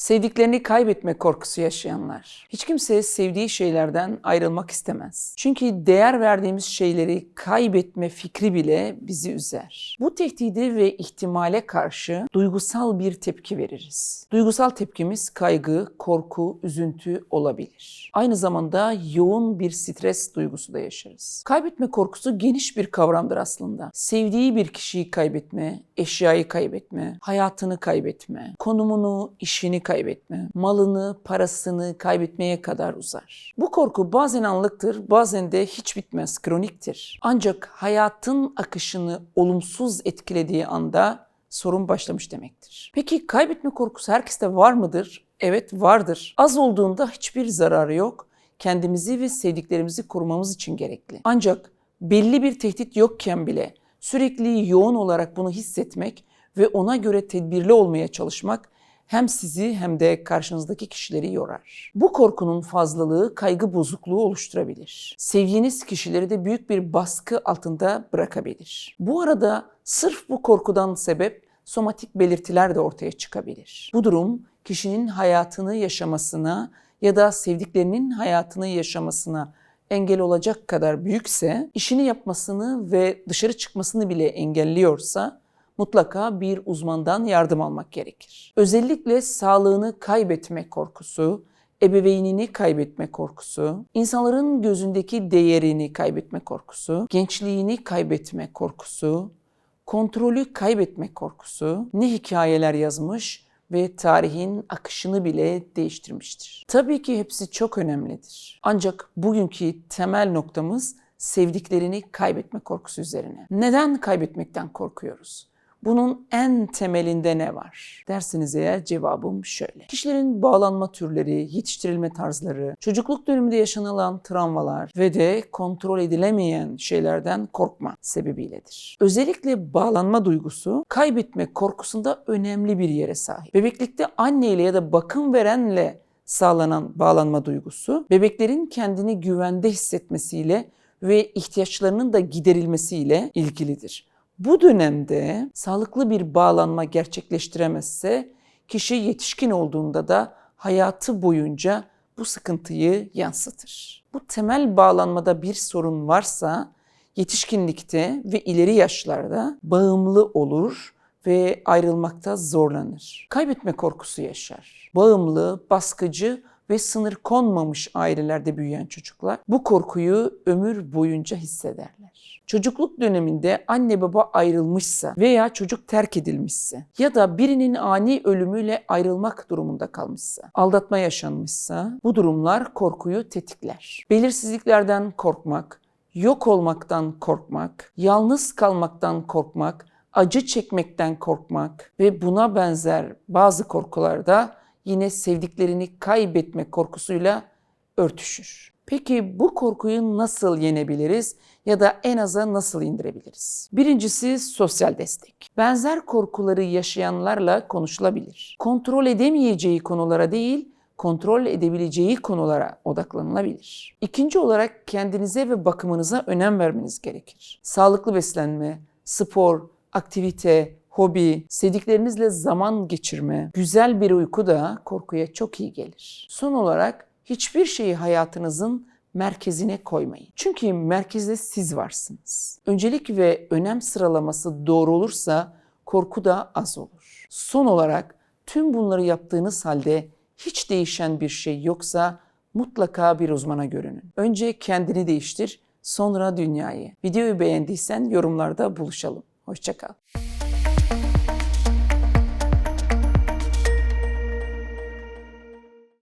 Sevdiklerini kaybetme korkusu yaşayanlar. Hiç kimse sevdiği şeylerden ayrılmak istemez. Çünkü değer verdiğimiz şeyleri kaybetme fikri bile bizi üzer. Bu tehdide ve ihtimale karşı duygusal bir tepki veririz. Duygusal tepkimiz kaygı, korku, üzüntü olabilir. Aynı zamanda yoğun bir stres duygusu da yaşarız. Kaybetme korkusu geniş bir kavramdır aslında. Sevdiği bir kişiyi kaybetme, eşyayı kaybetme, hayatını kaybetme, konumunu, işini kaybetme, malını, parasını kaybetmeye kadar uzar. Bu korku bazen anlıktır, bazen de hiç bitmez, kroniktir. Ancak hayatın akışını olumsuz etkilediği anda sorun başlamış demektir. Peki kaybetme korkusu herkeste var mıdır? Evet vardır. Az olduğunda hiçbir zararı yok. Kendimizi ve sevdiklerimizi korumamız için gerekli. Ancak belli bir tehdit yokken bile sürekli yoğun olarak bunu hissetmek ve ona göre tedbirli olmaya çalışmak hem sizi hem de karşınızdaki kişileri yorar. Bu korkunun fazlalığı kaygı bozukluğu oluşturabilir. Sevdiğiniz kişileri de büyük bir baskı altında bırakabilir. Bu arada sırf bu korkudan sebep somatik belirtiler de ortaya çıkabilir. Bu durum kişinin hayatını yaşamasına ya da sevdiklerinin hayatını yaşamasına engel olacak kadar büyükse, işini yapmasını ve dışarı çıkmasını bile engelliyorsa mutlaka bir uzmandan yardım almak gerekir. Özellikle sağlığını kaybetme korkusu, ebeveynini kaybetme korkusu, insanların gözündeki değerini kaybetme korkusu, gençliğini kaybetme korkusu, kontrolü kaybetme korkusu ne hikayeler yazmış ve tarihin akışını bile değiştirmiştir. Tabii ki hepsi çok önemlidir. Ancak bugünkü temel noktamız sevdiklerini kaybetme korkusu üzerine. Neden kaybetmekten korkuyoruz? Bunun en temelinde ne var? Dersiniz eğer cevabım şöyle. Kişilerin bağlanma türleri, yetiştirilme tarzları, çocukluk döneminde yaşanılan travmalar ve de kontrol edilemeyen şeylerden korkma sebebiyledir. Özellikle bağlanma duygusu kaybetme korkusunda önemli bir yere sahip. Bebeklikte anneyle ya da bakım verenle sağlanan bağlanma duygusu bebeklerin kendini güvende hissetmesiyle ve ihtiyaçlarının da giderilmesiyle ilgilidir. Bu dönemde sağlıklı bir bağlanma gerçekleştiremezse kişi yetişkin olduğunda da hayatı boyunca bu sıkıntıyı yansıtır. Bu temel bağlanmada bir sorun varsa yetişkinlikte ve ileri yaşlarda bağımlı olur ve ayrılmakta zorlanır. Kaybetme korkusu yaşar. Bağımlı, baskıcı ve sınır konmamış ailelerde büyüyen çocuklar bu korkuyu ömür boyunca hissederler. Çocukluk döneminde anne baba ayrılmışsa veya çocuk terk edilmişse ya da birinin ani ölümüyle ayrılmak durumunda kalmışsa, aldatma yaşanmışsa bu durumlar korkuyu tetikler. Belirsizliklerden korkmak, yok olmaktan korkmak, yalnız kalmaktan korkmak, acı çekmekten korkmak ve buna benzer bazı korkularda yine sevdiklerini kaybetme korkusuyla örtüşür. Peki bu korkuyu nasıl yenebiliriz ya da en aza nasıl indirebiliriz? Birincisi sosyal destek. Benzer korkuları yaşayanlarla konuşulabilir. Kontrol edemeyeceği konulara değil, kontrol edebileceği konulara odaklanılabilir. İkinci olarak kendinize ve bakımınıza önem vermeniz gerekir. Sağlıklı beslenme, spor, aktivite, hobi, sevdiklerinizle zaman geçirme, güzel bir uyku da korkuya çok iyi gelir. Son olarak hiçbir şeyi hayatınızın merkezine koymayın. Çünkü merkezde siz varsınız. Öncelik ve önem sıralaması doğru olursa korku da az olur. Son olarak tüm bunları yaptığınız halde hiç değişen bir şey yoksa mutlaka bir uzmana görünün. Önce kendini değiştir, sonra dünyayı. Videoyu beğendiysen yorumlarda buluşalım. Hoşçakal.